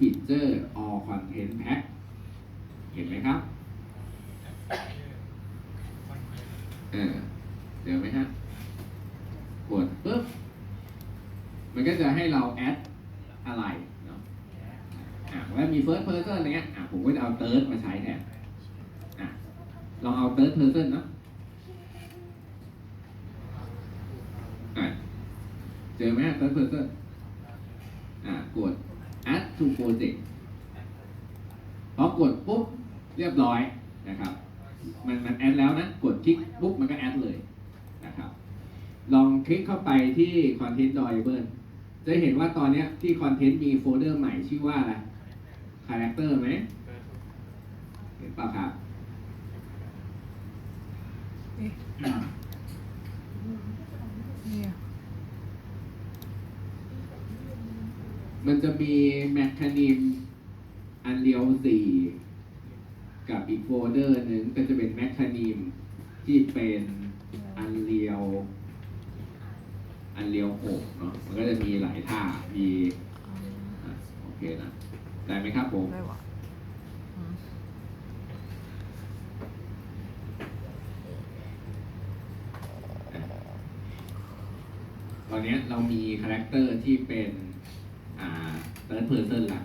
feature all content pack เห็นไหมครับเออเจอไหมฮะกดปุ๊บ มันก็จะให้เราแอดอะไรเนาะอะว่ามี first person อะไรเงี้ยอะผมก็จะเอา third มาใช้แทนอะลองเอา third person เนาะอะเจอไหมฮะ third person อะกด add to project พอกดปุ๊บเรียบร้อยนะครับ มันมันแอดแล้วนะกดคลิกปุ๊บมันก็แอดเลยนะครับ ลองคลิกเข้าไปที่ Content Drawable จะเห็นว่าตอนนี้ที่ Content มีโฟลเดอร์ใหม่ชื่อว่าอะไร Character ไหมเห็นเปล่าครับ เนี่ย มันจะมีแมคคานิมอันเรียว4กับอีกโฟลเดอร์หนึ่งก็จะเป็นแมคคานิมที่เป็นอันเรียว อันเรียว6เนาะมันก็จะมีหลายท่ามีอะโอเคนะ ได้ไหมครับผมได้วะอืมตอนเนี้ยเรามีคาแรคเตอร์ที่เป็นอ่า third person ละ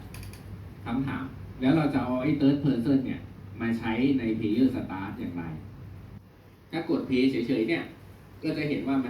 คำถาม แล้วเราจะเอาไอ้เติร์ดเพอร์เซนเนี่ย มาใช้ในเพลเยอร์สตาร์ทอย่างไร ถ้ากดเพย์เฉยๆเนี่ย ก็จะเห็นว่ามัน